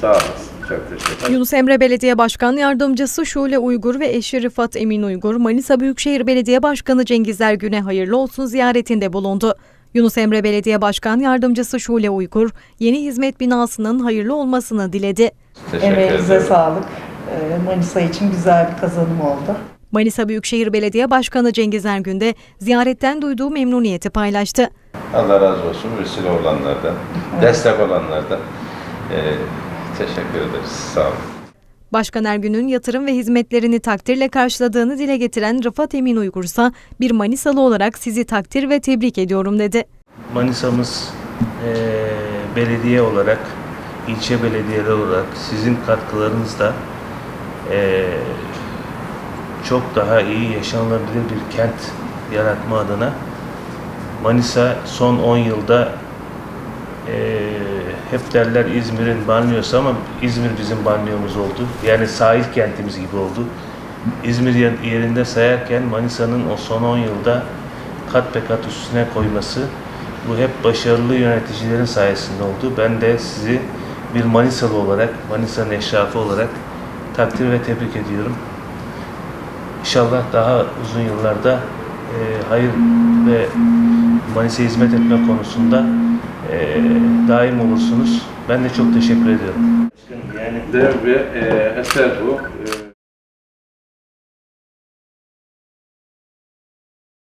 Sağ olasın. Çok teşekkür ederim. Yunus Emre Belediye Başkan Yardımcısı Şule Uygur ve eşi Rıfat Emin Uygur, Manisa Büyükşehir Belediye Başkanı Cengiz Ergün'e hayırlı olsun ziyaretinde bulundu. Yunus Emre Belediye Başkan Yardımcısı Şule Uygur, yeni hizmet binasının hayırlı olmasını diledi. Teşekkür Emeğinize ederim. sağlık. Ee, Manisa için güzel bir kazanım oldu. Manisa Büyükşehir Belediye Başkanı Cengiz Ergün de ziyaretten duyduğu memnuniyeti paylaştı. Allah razı olsun vesile olanlardan, destek olanlardan. Ee, teşekkür ederiz. Sağ olun. Başkan Ergün'ün yatırım ve hizmetlerini takdirle karşıladığını dile getiren Rıfat Emin Uygur ise bir Manisalı olarak sizi takdir ve tebrik ediyorum dedi. Manisa'mız eee, belediye olarak, ilçe belediyeleri olarak sizin katkılarınızla eee, çok daha iyi yaşanılabilir bir kent yaratma adına Manisa son 10 yılda eee, hep derler İzmir'in banliyosu ama İzmir bizim banliyomuz oldu. Yani sahil kentimiz gibi oldu. İzmir yer- yerinde sayarken Manisa'nın o son 10 yılda kat be kat üstüne koyması bu hep başarılı yöneticilerin sayesinde oldu. Ben de sizi bir Manisalı olarak, Manisa'nın eşrafı olarak takdir ve tebrik ediyorum. İnşallah daha uzun yıllarda e, hayır ve Manisa'ya hizmet etme konusunda e, daim olursunuz. Ben de çok teşekkür ediyorum. Yani Dev bir e, eser bu.